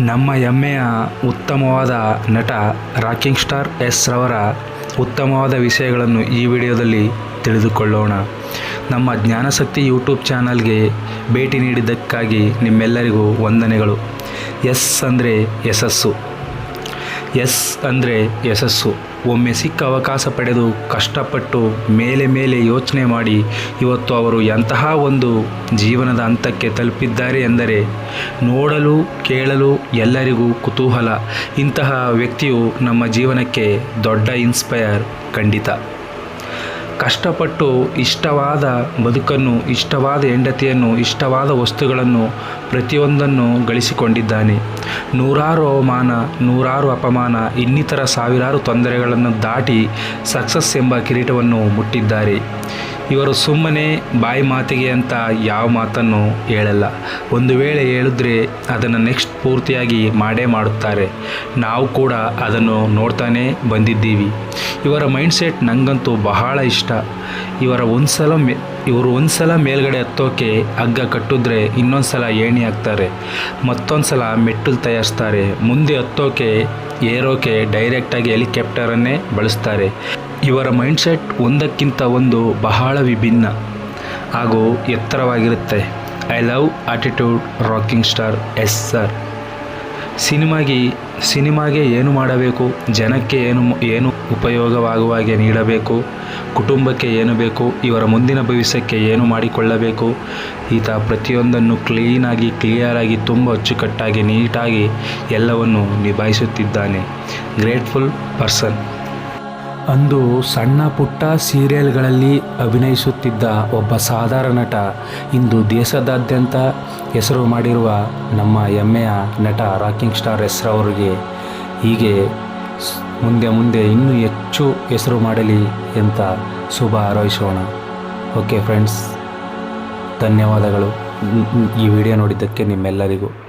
ನಮ್ಮ ಹೆಮ್ಮೆಯ ಉತ್ತಮವಾದ ನಟ ರಾಕಿಂಗ್ ಸ್ಟಾರ್ ಎಸ್ ರವರ ಉತ್ತಮವಾದ ವಿಷಯಗಳನ್ನು ಈ ವಿಡಿಯೋದಲ್ಲಿ ತಿಳಿದುಕೊಳ್ಳೋಣ. ನಮ್ಮ ಜ್ಞಾನಶಕ್ತಿ ಯೂಟ್ಯೂಬ್ ಚಾನಲ್ಗೆ ಭೇಟಿ ನೀಡಿದ್ದಕ್ಕಾಗಿ ನಿಮ್ಮೆಲ್ಲರಿಗೂ ವಂದನೆಗಳು. ಎಸ್ ಅಂದರೆ ಯಶಸ್ಸು. ಎಸ್ ಅಂದರೆ ಯಶಸ್ಸು. ಒಮ್ಮೆ ಸಿಕ್ಕ ಅವಕಾಶ ಪಡೆದು ಕಷ್ಟಪಟ್ಟು ಮೇಲೆ ಮೇಲೆ ಯೋಚನೆ ಮಾಡಿ ಇವತ್ತು ಅವರು ಎಂತಹ ಒಂದು ಜೀವನದ ಹಂತಕ್ಕೆ ತಲುಪಿದ್ದಾರೆ ಎಂದರೆ ನೋಡಲು, ಕೇಳಲು ಎಲ್ಲರಿಗೂ ಕುತೂಹಲ. ಇಂತಹ ವ್ಯಕ್ತಿಯು ನಮ್ಮ ಜೀವನಕ್ಕೆ ದೊಡ್ಡ ಇನ್ಸ್ಪೈರ್ ಖಂಡಿತ. ಕಷ್ಟಪಟ್ಟು ಇಷ್ಟವಾದ ಬದುಕನ್ನು, ಇಷ್ಟವಾದ ಹೆಂಡತಿಯನ್ನು, ಇಷ್ಟವಾದ ವಸ್ತುಗಳನ್ನು ಪ್ರತಿಯೊಂದನ್ನು ಗಳಿಸಿಕೊಂಡಿದ್ದಾನೆ. ನೂರಾರು ಅವಮಾನ, ನೂರಾರು ಅಪಮಾನ, ಇನ್ನಿತರ ಸಾವಿರಾರು ತೊಂದರೆಗಳನ್ನು ದಾಟಿ ಸಕ್ಸಸ್ ಎಂಬ ಕಿರೀಟವನ್ನು ಮುಟ್ಟಿದ್ದಾರೆ. ಇವರು ಸುಮ್ಮನೆ ಬಾಯಿ ಮಾತಿಗೆ ಅಂತ ಯಾವ ಮಾತನ್ನು ಹೇಳಲ್ಲ. ಒಂದು ವೇಳೆ ಹೇಳಿದ್ರೆ ಅದನ್ನು ನೆಕ್ಸ್ಟ್ ಪೂರ್ತಿಯಾಗಿ ಮಾಡೇ ಮಾಡುತ್ತಾರೆ. ನಾವು ಕೂಡ ಅದನ್ನು ನೋಡ್ತಾನೇ ಬಂದಿದ್ದೀವಿ. ಇವರ ಮೈಂಡ್ಸೆಟ್ ನನಗಂತೂ ಬಹಳ ಇಷ್ಟ. ಇವರ ಒಂದ್ಸಲ ಮೇ, ಇವರು ಒಂದ್ಸಲ ಮೇಲ್ಗಡೆ ಹತ್ತೋಕೆ ಹಗ್ಗ ಕಟ್ಟಿದ್ರೆ ಇನ್ನೊಂದು ಸಲ ಏಣಿ ಹಾಕ್ತಾರೆ ಮತ್ತೊಂದು ಸಲ ಮೆಟ್ಟಲು ತಯಾರಿಸ್ತಾರೆ, ಮುಂದೆ ಹತ್ತೋಕೆ, ಏರೋಕೆ ಡೈರೆಕ್ಟಾಗಿ ಹೆಲಿಕಾಪ್ಟರನ್ನೇ ಬಳಸ್ತಾರೆ. ಇವರ ಮೈಂಡ್ಸೆಟ್ ಒಂದಕ್ಕಿಂತ ಒಂದು ಬಹಳ ವಿಭಿನ್ನ ಹಾಗೂ ಎತ್ತರವಾಗಿರುತ್ತೆ. I love attitude rocking star yes sir ಸಿನಿಮಾಗಿ ಸಿನಿಮಾಗೆ ಏನು ಮಾಡಬೇಕು, ಜನಕ್ಕೆ ಏನು ಏನು ಉಪಯೋಗವಾಗುವ ಹಾಗೆ ನೀಡಬೇಕು, ಕುಟುಂಬಕ್ಕೆ ಏನು ಬೇಕು, ಇವರ ಮುಂದಿನ ಭವಿಷ್ಯಕ್ಕೆ ಏನು ಮಾಡಿಕೊಳ್ಳಬೇಕು, ಈತ ಪ್ರತಿಯೊಂದನ್ನು ಕ್ಲೀನಾಗಿ ಕ್ಲಿಯರಾಗಿ ತುಂಬ ಅಚ್ಚುಕಟ್ಟಾಗಿ, ನೀಟಾಗಿ ಎಲ್ಲವನ್ನು ನಿಭಾಯಿಸುತ್ತಿದ್ದಾನೆ. Grateful person. ಅಂದು ಸಣ್ಣ ಪುಟ್ಟ ಸೀರಿಯಲ್ಗಳಲ್ಲಿ ಅಭಿನಯಿಸುತ್ತಿದ್ದ ಒಬ್ಬ ಸಾಧಾರಣ ನಟ ಇಂದು ದೇಶದಾದ್ಯಂತ ಹೆಸರು ಮಾಡಿರುವ ನಮ್ಮ ಹೆಮ್ಮೆಯ ನಟ ರಾಕಿಂಗ್ ಸ್ಟಾರ್ ಹೆಸರವರಿಗೆ ಹೀಗೆ ಸ್- ಮುಂದೆ ಮುಂದೆ ಇನ್ನೂ ಹೆಚ್ಚು ಹೆಸರು ಮಾಡಲಿ ಅಂತ ಶುಭ ಹಾರೈಸೋಣ. ಓಕೆ ಫ್ರೆಂಡ್ಸ್, ಧನ್ಯವಾದಗಳು. ಈ ವಿಡಿಯೋ ನೋಡಿದ್ದಕ್ಕೆ ನಿಮ್ಮೆಲ್ಲರಿಗೂ.